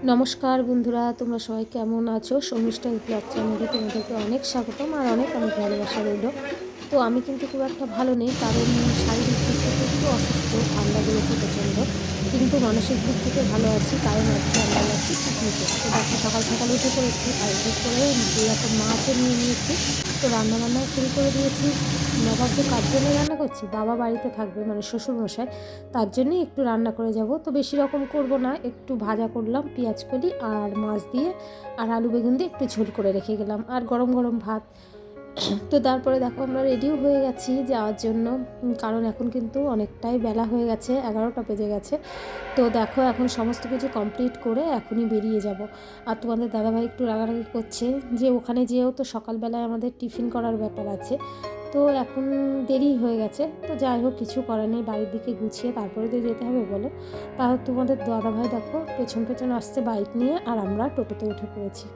নমস্কার বন্ধুরা, তোমরা সবাই কেমন আছো? শর্মিষ্ঠা ব্লগ চ্যানেলে তোমাদেরকে অনেক স্বাগতম আর অনেক অনেক ভালোবাসা রইল। তো আমি কিন্তু খুব একটা ভালো নেই, কারণ শারীরিক দিক থেকে একটু অসুস্থ, ঠান্ডা লেগেছে প্রচণ্ড। কিন্তু মানসিক দিক থেকে ভালো আছি, কারণ আজকে আমরা যাচ্ছি পিকনিকে তো দেখো সকাল সকাল উঠে পড়েছি, আর করে দু রকম মাছও নিয়ে নিয়েছি। তো রান্নাবান্না শুরু করে দিয়েছি। নবাব যে কার জন্য রান্না করছি, বাবা বাড়িতে থাকবে মানে শ্বশুরমশাই, তার জন্যই একটু রান্না করে যাব। তো বেশি রকম করব না, একটু ভাজা করলাম, পেঁয়াজ কলি আর মাছ দিয়ে আর আলু বেগুন দিয়ে একটু ঝোল করে রেখে গেলাম। আর গরম গরম ভাত তো তারপরে দেখো আমরা রেডিও হয়ে গেছি যাওয়ার জন্য। কারণ এখন কিন্তু অনেকটাই বেলা হয়ে গেছে, এগারোটা বেজে গেছে। তো দেখো এখন সমস্ত কিছু কমপ্লিট করে এখনই বেরিয়ে যাব। আর তোমাদের দাদাভাই একটু রাগারাগি করছে যে ওখানে যেয়েও তো সকালবেলায় আমাদের টিফিন করার ব্যাপার আছে। তো এখন দেরি হয়ে গেছে। তো যাই হোক, কিছু করার নেই, বাড়ির দিকে গুছিয়ে তারপরে তো যেতে হবে, বলো। তাহলে তোমাদের দাদাভাই দেখো পেছন পেছন আসছে বাইক নিয়ে আর আমরা টোটোতে উঠে পড়েছি।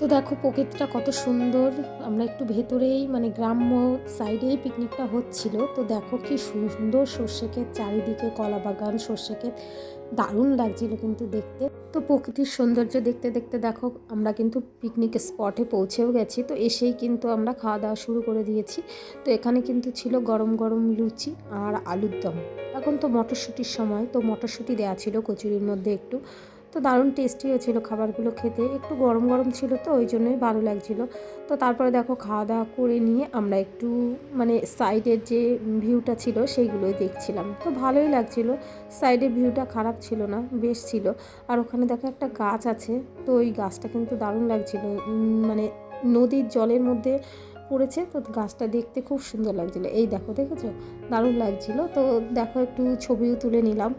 তো দেখো প্রকৃতিটা কত সুন্দর। আমরা একটু ভেতরেই মানে গ্রাম্য সাইডেই পিকনিকটা হচ্ছিল। তো দেখো কি সুন্দর সর্ষে ক্ষেত, চারিদিকে কলা বাগান, সর্ষে ক্ষেত। দারুণ লাগছিল কিন্তু দেখতে। তো প্রকৃতির সৌন্দর্য দেখতে দেখতে দেখো, আমরা কিন্তু পিকনিক স্পটে পৌঁছেও গেছি। তো এসেই কিন্তু আমরা খাওয়া দাওয়া শুরু করে দিয়েছি। তো এখানে কিন্তু ছিল গরম গরম লুচি আর আলুর দম। এখন তো মটরশুঁটির সময়, তো মটরশুঁটি দেওয়া ছিল কচুরির মধ্যে একটু। তো দারুণ টেস্টিও ছিল খাবারগুলো খেতে। একটু গরম গরম ছিল তো, ওই জন্যই ভালো লাগছিল। তো তারপরে দেখো খাওয়া দাওয়া করে নিয়ে আমরা একটু মানে সাইডের যে ভিউটা ছিল সেইগুলোই দেখছিলাম। তো ভালোই লাগছিল। সাইডের ভিউটা খারাপ ছিল না, বেশ ছিল। আর ওখানে দেখো একটা গাছ আছে, তো ওই গাছটা কিন্তু দারুণ লাগছিল। মানে নদীর জলের মধ্যে পড়েছে, তো গাছটা দেখতে খুব সুন্দর লাগছিল। এই দেখো, দেখেছ? দারুণ লাগছিল। তো দেখো, একটু ছবিও তুলে নিলাম।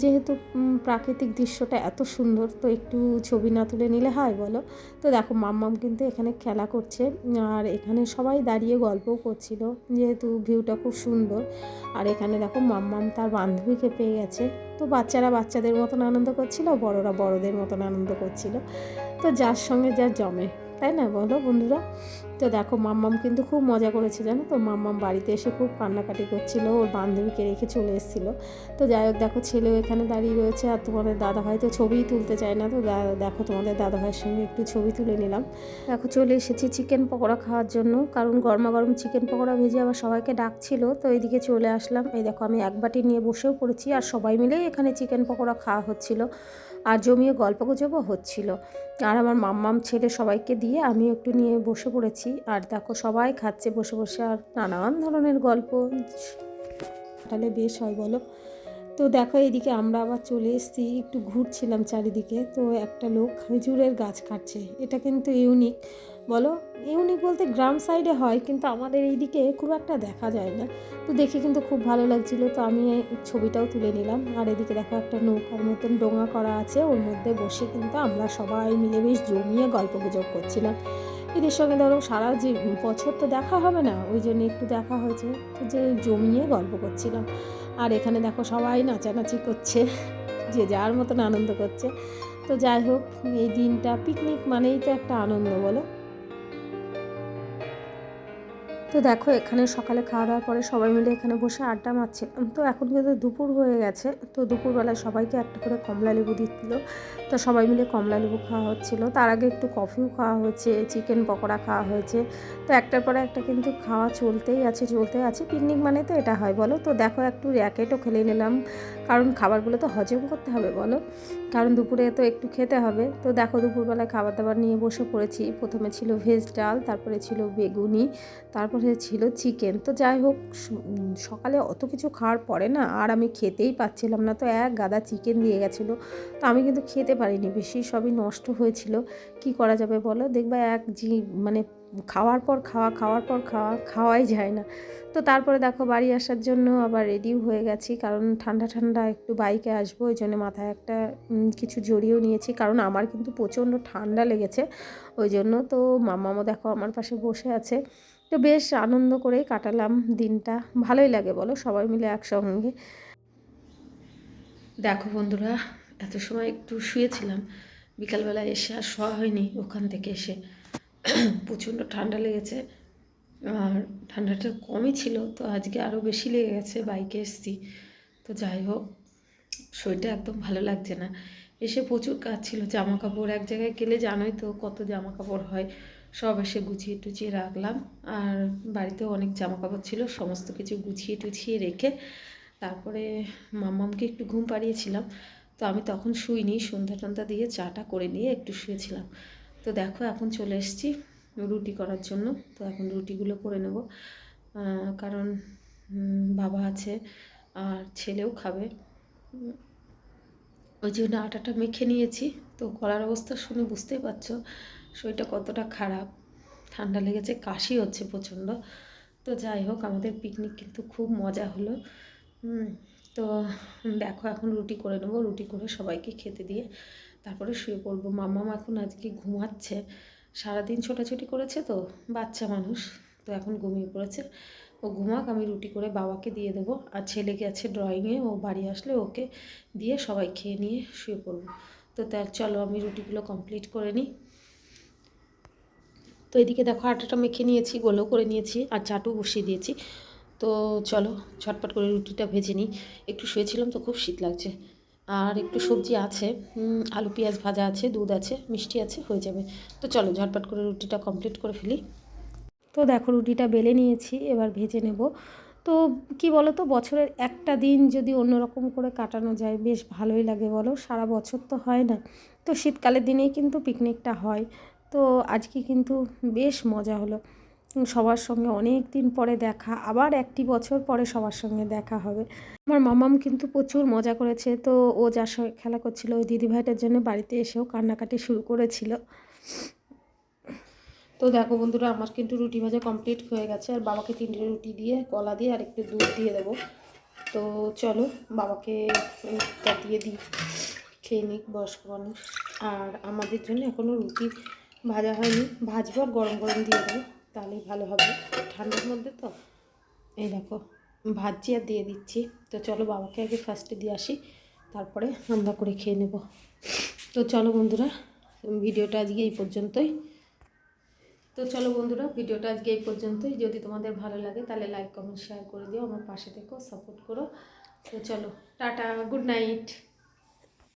যেহেতু প্রাকৃতিক দৃশ্যটা এত সুন্দর, তো একটু ছবি না তুলে নিলে হয় বলো? তো দেখো, মাম্মাম কিন্তু এখানে খেলা করছে। আর এখানে সবাই দাঁড়িয়ে গল্পও করছিল, যেহেতু ভিউটা খুব সুন্দর। আর এখানে দেখো, মাম্মাম তার বান্ধবীকে পেয়ে গেছে। তো বাচ্চারা বাচ্চাদের মতন আনন্দ করছিল, বড়রা বড়দের মতন আনন্দ করছিল। তো যার সঙ্গে যা জমে। তাই না বলো বন্ধুরা? তো দেখো মাম্মাম কিন্তু খুব মজা করেছে, জানো তো? মাম্মাম বাড়িতে এসে খুব কান্নাকাটি করছিল, ওর বান্ধবীকে রেখে চলে এসেছিল। তো যাই হোক, দেখো ছেলেও এখানে দাঁড়িয়ে রয়েছে আর তোমাদের দাদা দাদাভাই তো ছবিই তুলতে চায় না, তো দেখো তোমাদের দাদাভাইয়ের সঙ্গে একটু ছবি তুলে নিলাম। দেখো চলে এসেছি চিকেন পকোড়া খাওয়ার জন্য, কারণ গরমা গরম চিকেন পকোড়া ভেজে আবার সবাইকে ডাকছিল, তো এইদিকে চলে আসলাম। এই দেখো আমি এক বাটি নিয়ে বসেও পড়েছি আর সবাই মিলেই এখানে চিকেন পকোড়া খাওয়া হচ্ছিল। আর জমিয়ে গল্প গুজবও হচ্ছিল। আর আমার মাম্মাম ছেলে সবাইকে দিয়ে আমি একটু নিয়ে বসে পড়েছি। আর দেখো সবাই খাচ্ছে বসে বসে আর নানান ধরনের গল্প। তাহলে বেশ হয় বলো। তো দেখো এদিকে আমরা আবার চলে এসেছি, একটু ঘুরছিলাম চারিদিকে। তো একটা লোক খেজুরের গাছ কাটছে। এটা কিন্তু ইউনিক। বলো, ইউনিক বলতে গ্রাম সাইডে হয়, কিন্তু আমাদের এইদিকে খুব একটা দেখা যায় না। তো দেখে কিন্তু খুব ভালো লাগছিল, তো আমি ছবিটাও তুলে নিলাম। আর এদিকে দেখো একটা নৌকার মতন ডোঙা করা আছে, ওর মধ্যে বসে কিন্তু আমরা সবাই মিলে বেশ জমিয়ে গল্প গুজব করছিলাম। এদের সঙ্গে ধরো সারা যে বছর তো দেখা হবে না, ওই জন্য একটু দেখা হয়েছে যে জমিয়ে গল্প করছিলাম। আর এখানে দেখো সবাই নাচানাচি করছে, যে যার মতন আনন্দ করছে। তো যাই হোক, এই দিনটা পিকনিক মানেই তো একটা আনন্দ, বলো। তো দেখো, এখানে সকালে খাওয়া দাওয়ার পরে সবাই মিলে এখানে বসে আড্ডা মারছে। তো এখন কিন্তু দুপুর হয়ে গেছে। তো দুপুরবেলায় সবাইকে একটা করে কমলা লেবু দিচ্ছিল। তো সবাই মিলে কমলা লেবু খাওয়া হচ্ছিল। তার আগে একটু কফিও খাওয়া হয়েছে, চিকেন পকোড়া খাওয়া হয়েছে। তো একটার পরে একটা কিন্তু খাওয়া চলতেই আছে চলতেই আছে। পিকনিক মানে তো এটা হয়, বলো? তো দেখো, একটু র্যাকেটও খেলে নিলাম। কারণ খাবারগুলো তো হজম করতে হবে, বলো? কারণ দুপুরে তো একটু খেতে হবে। তো দেখো, দুপুরবেলায় খাবার দাবার নিয়ে বসে পড়েছি। প্রথমে ছিল ভেজ ডাল, তারপরে ছিল বেগুনি, তারপরে ছিল চিকেন তো যাই হোক সকালে অত কিছু খাওয়ার পরে না আর আমি খেতেই পাচ্ছিলাম না। তো এক গাদা চিকেন দিয়ে গেছিল। তো আমি কিন্তু খেতে পারিনি, বেশি সবই নষ্ট হয়েছিল। কি করা যাবে বলো? দেখবা এক জি মানে খাওয়ার পর খাওয়া, খাওয়ার পর খাওয়া, খাওয়াই যায় না। তো তারপরে দেখো বাড়ি আসার জন্য আবার রেডিও হয়ে গেছি। কারণ ঠান্ডা ঠান্ডা একটু বাইকে আসব, ওই জন্য মাথায় একটা কিছু জড়িয়েও নিয়েছি। কারণ আমার কিন্তু প্রচণ্ড ঠান্ডা লেগেছে, ওই জন্য তো মামামও দেখো আমার পাশে বসে আছে। তো বেশ আনন্দ করেই কাটালাম দিনটা। ভালোই লাগে বলো, সবাই মিলে একসঙ্গে। দেখো বন্ধুরা, এত সময় একটু শুয়েছিলাম। বিকালবেলা এসে আর শোয়া হয়নি ওখান থেকে এসে। প্রচণ্ড ঠান্ডা লেগেছে। আর ঠান্ডাটা কমই ছিল, তো আজকে আরও বেশি লেগে গেছে, বাইকে এসেছি। তো যাই হোক, শরীরটা একদম ভালো লাগছে না। এসে প্রচুর কাজ ছিল, জামা কাপড় এক জায়গায় গেলে জানোই তো কত জামা কাপড় হয়। সব এসে গুছিয়ে টুছিয়ে রাখলাম। আর বাড়িতেও অনেক জামা কাপড় ছিল, সমস্ত কিছু গুছিয়ে টুছিয়ে রেখে তারপরে মাম্মামকে একটু ঘুম পাড়িয়েছিলাম। তো আমি তখন শুইনি, সন্ধ্যা টন্ধ্যা দিয়ে চাটা করে নিয়ে একটু শুয়েছিলাম। তো দেখো এখন চলে এসেছি রুটি করার জন্য। তো এখন রুটিগুলো করে নেব। কারণ বাবা আছে আর ছেলেও খাবে। ওই জন্য আটাটা মেখে নিয়েছি। তো গলার অবস্থা শুনে বুঝতেই পারছ। শরীরটা কতটা খারাপ, ঠান্ডা লেগেছে, কাশি হচ্ছে প্রচণ্ড। তো যাই হোক, আমাদের পিকনিক কিন্তু খুব মজা হলো। তো দেখো এখন রুটি করে নেব। রুটি করে সবাইকে খেতে দিয়ে তারপরে শুয়ে পড়ব। মাম্মাম এখন আজকে ঘুমাচ্ছে। সারাদিন ছোটাছুটি করেছে তো, বাচ্চা মানুষ, তো এখন ঘুমিয়ে পড়েছে। ও ঘুমাক, আমি রুটি করে বাবাকে দিয়ে দেবো। আর ছেলে গেছে ড্রয়িংয়ে ও বাড়ি আসলে ওকে দিয়ে সবাই খেয়ে নিয়ে শুয়ে পড়ব। তো তার চলো, আমি রুটিগুলো কমপ্লিট করে নিই। তো এদিকে দেখো আটাটা মেখে নিয়েছি, গোলও করে নিয়েছি আর চাটু বসিয়ে দিয়েছি। তো চলো ঝটপট করে রুটিটা ভেজে নিই। একটু শুয়েছিলাম তো খুব শীত লাগছে। আর একটু সবজি আছে আলু, পেঁয়াজ ভাজা আছে, দুধ আছে, মিষ্টি আছে, হয়ে যাবে। তো চলো ঝটপট করে রুটিটা কমপ্লিট করে ফেলি। তো দেখো রুটিটা বেলে নিয়েছি, এবার ভেজে নেব। তো কি বলো তো বছরের একটা দিন যদি অন্যরকম করে কাটানো যায়, বেশ ভালোই লাগে বলো। সারা বছর তো হয় না। তো শীতকালের দিনেই কিন্তু পিকনিকটা হয়। তো আজকে কিন্তু বেশ মজা হলো। সবার সঙ্গে অনেক দিন পরে দেখা, আবার একটি বছর পরে সবার সঙ্গে দেখা হবে। আমার মামাম কিন্তু প্রচুর মজা করেছে, তো ও যার সঙ্গে খেলা করছিল ওই দিদিভাইটার জন্য বাড়িতে এসেও কান্নাকাটি শুরু করেছিল। তো দেখো বন্ধুরা, আমার কিন্তু রুটি ভাজা কমপ্লিট হয়ে গেছে, আর বাবাকে তিনটে রুটি দিয়ে, কলা দিয়ে, আর একটু দুধ দিয়ে দেবো। তো চলো, বাবাকে দিয়ে দিই, খেয়ে নিক, বয়স্ক মানুষ। আর আমাদের জন্য এখনও রুটি ভাজা হয়নি, ভাজবো আর গরম গরম দিয়ে দেবো, তাহলেই ভালো হবে। ঠান্ডার মধ্যে তো? এই দেখো, ভাজছি আর দিয়ে দিচ্ছি। তো চলো বাবাকে আগে ফার্স্টে দিয়ে আসি, তারপরে আমরা করে খেয়ে নেব। তো চলো বন্ধুরা, ভিডিওটা আজকে এই পর্যন্তই। তো চলো বন্ধুরা, ভিডিওটা আজকে এই পর্যন্তই। যদি তোমাদের ভালো লাগে, তাহলে লাইক কমেন্ট শেয়ার করে দিও, আমার পাশে থেকো সাপোর্ট করো। তো চলো, টাটা গুড নাইট